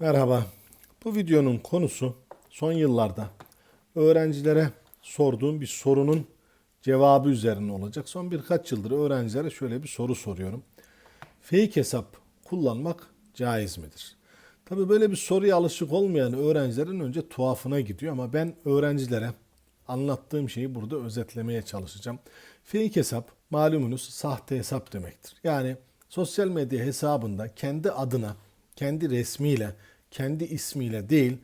Merhaba. Bu videonun konusu son yıllarda öğrencilere sorduğum bir sorunun cevabı üzerine olacak. Son birkaç yıldır öğrencilere şöyle bir soru soruyorum. Fake hesap kullanmak caiz midir? Tabii böyle bir soruya alışık olmayan öğrencilerin önce tuhafına gidiyor ama ben öğrencilere anlattığım şeyi burada özetlemeye çalışacağım. Fake hesap malumunuz sahte hesap demektir. Yani sosyal medya hesabında kendi adına, kendi resmiyle, kendi ismiyle değil,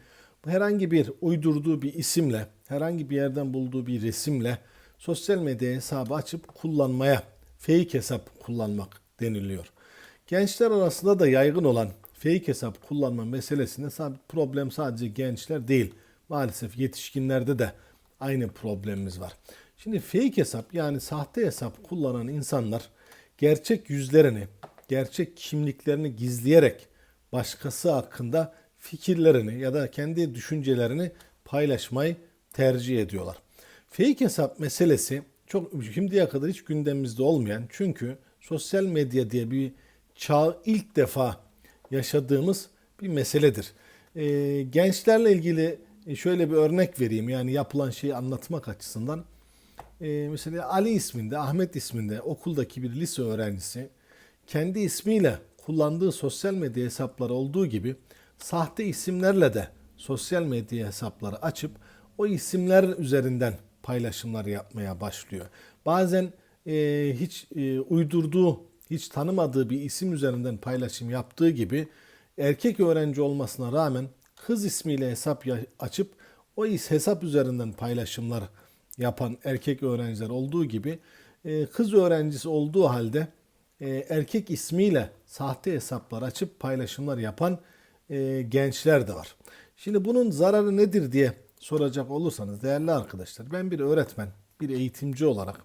herhangi bir uydurduğu bir isimle, herhangi bir yerden bulduğu bir resimle sosyal medya hesabı açıp kullanmaya, fake hesap kullanmak deniliyor. Gençler arasında da yaygın olan fake hesap kullanma meselesinde problem sadece gençler değil. Maalesef yetişkinlerde de aynı problemimiz var. Şimdi fake hesap yani sahte hesap kullanan insanlar gerçek yüzlerini, gerçek kimliklerini gizleyerek başkası hakkında fikirlerini ya da kendi düşüncelerini paylaşmayı tercih ediyorlar. Fake hesap meselesi çok şimdiye kadar hiç gündemimizde olmayan çünkü sosyal medya diye bir çağ ilk defa yaşadığımız bir meseledir. Ee, gençlerle ilgili şöyle bir örnek vereyim yani yapılan şeyi anlatmak açısından. Ee, mesela Ali isminde, Ahmet isminde okuldaki bir lise öğrencisi kendi ismiyle kullandığı sosyal medya hesapları olduğu gibi sahte isimlerle de sosyal medya hesapları açıp o isimler üzerinden paylaşımlar yapmaya başlıyor. Bazen e, hiç e, uydurduğu, hiç tanımadığı bir isim üzerinden paylaşım yaptığı gibi erkek öğrenci olmasına rağmen kız ismiyle hesap açıp o hesap üzerinden paylaşımlar yapan erkek öğrenciler olduğu gibi e, kız öğrencisi olduğu halde e, erkek ismiyle sahte hesaplar açıp paylaşımlar yapan e, gençler de var. Şimdi bunun zararı nedir diye soracak olursanız değerli arkadaşlar ben bir öğretmen, bir eğitimci olarak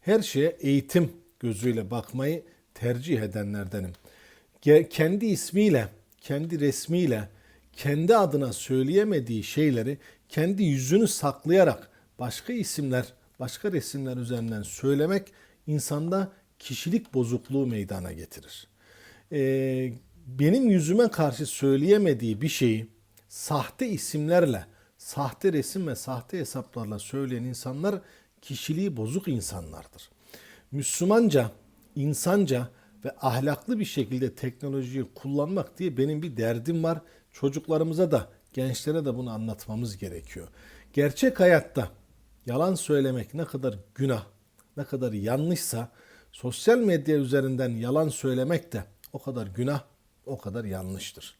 her şeye eğitim gözüyle bakmayı tercih edenlerdenim. Kendi ismiyle, kendi resmiyle, kendi adına söyleyemediği şeyleri kendi yüzünü saklayarak başka isimler, başka resimler üzerinden söylemek insanda kişilik bozukluğu meydana getirir. Ee, benim yüzüme karşı söyleyemediği bir şeyi sahte isimlerle, sahte resim ve sahte hesaplarla söyleyen insanlar kişiliği bozuk insanlardır. Müslümanca, insanca ve ahlaklı bir şekilde teknolojiyi kullanmak diye benim bir derdim var. Çocuklarımıza da, gençlere de bunu anlatmamız gerekiyor. Gerçek hayatta yalan söylemek ne kadar günah, ne kadar yanlışsa sosyal medya üzerinden yalan söylemek de o kadar günah, o kadar yanlıştır.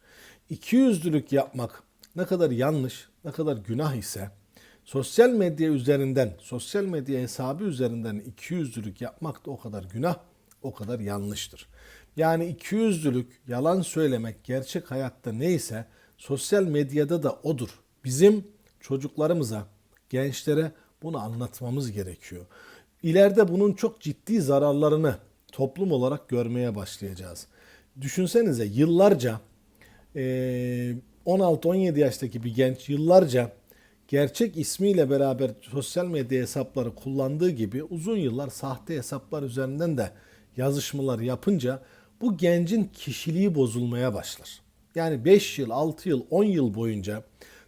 İkiyüzlülük yapmak ne kadar yanlış, ne kadar günah ise sosyal medya üzerinden, sosyal medya hesabı üzerinden ikiyüzlülük yapmak da o kadar günah, o kadar yanlıştır. Yani ikiyüzlülük, yalan söylemek gerçek hayatta neyse sosyal medyada da odur. Bizim çocuklarımıza, gençlere bunu anlatmamız gerekiyor. İleride bunun çok ciddi zararlarını toplum olarak görmeye başlayacağız. Düşünsenize yıllarca eee, 16-17 yaştaki bir genç yıllarca gerçek ismiyle beraber sosyal medya hesapları kullandığı gibi uzun yıllar sahte hesaplar üzerinden de yazışmalar yapınca bu gencin kişiliği bozulmaya başlar. Yani 5 yıl, 6 yıl, 10 yıl boyunca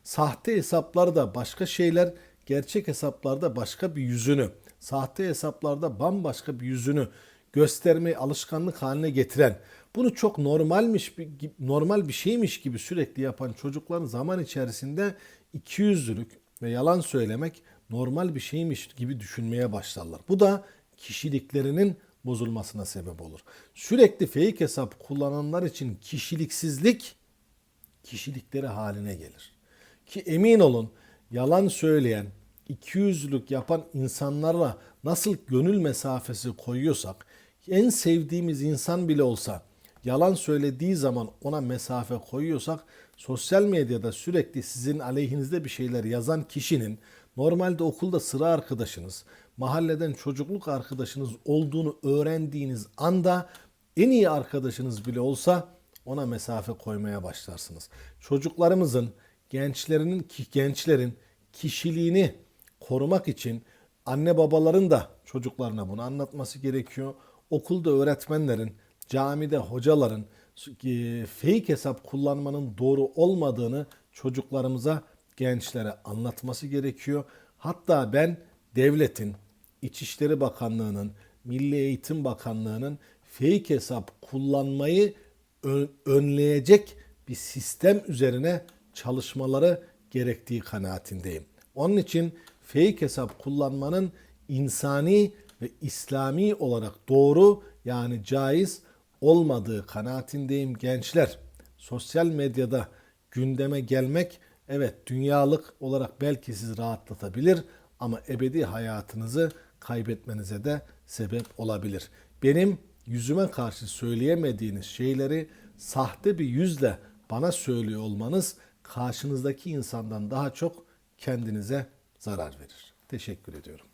sahte hesaplarda başka şeyler, gerçek hesaplarda başka bir yüzünü, sahte hesaplarda bambaşka bir yüzünü göstermeyi alışkanlık haline getiren, bunu çok normalmiş normal bir şeymiş gibi sürekli yapan çocukların zaman içerisinde ikiyüzlülük ve yalan söylemek normal bir şeymiş gibi düşünmeye başlarlar. Bu da kişiliklerinin bozulmasına sebep olur. Sürekli fake hesap kullananlar için kişiliksizlik kişilikleri haline gelir. Ki emin olun yalan söyleyen, ikiyüzlülük yapan insanlarla nasıl gönül mesafesi koyuyorsak, en sevdiğimiz insan bile olsa yalan söylediği zaman ona mesafe koyuyorsak, sosyal medyada sürekli sizin aleyhinizde bir şeyler yazan kişinin normalde okulda sıra arkadaşınız, mahalleden çocukluk arkadaşınız olduğunu öğrendiğiniz anda en iyi arkadaşınız bile olsa ona mesafe koymaya başlarsınız. Çocuklarımızın, gençlerinin gençlerin kişiliğini korumak için anne babaların da çocuklarına bunu anlatması gerekiyor. Okulda öğretmenlerin, camide hocaların, e, fake hesap kullanmanın doğru olmadığını çocuklarımıza, gençlere anlatması gerekiyor. Hatta ben devletin, İçişleri Bakanlığı'nın, Milli Eğitim Bakanlığı'nın fake hesap kullanmayı önleyecek bir sistem üzerine çalışmaları gerektiği kanaatindeyim. Onun için fake hesap kullanmanın insani ve İslami olarak doğru yani caiz olmadığı kanaatindeyim gençler. Sosyal medyada gündeme gelmek evet dünyalık olarak belki sizi rahatlatabilir ama ebedi hayatınızı kaybetmenize de sebep olabilir. Benim yüzüme karşı söyleyemediğiniz şeyleri sahte bir yüzle bana söylüyor olmanız karşınızdaki insandan daha çok kendinize zarar verir. Teşekkür ediyorum.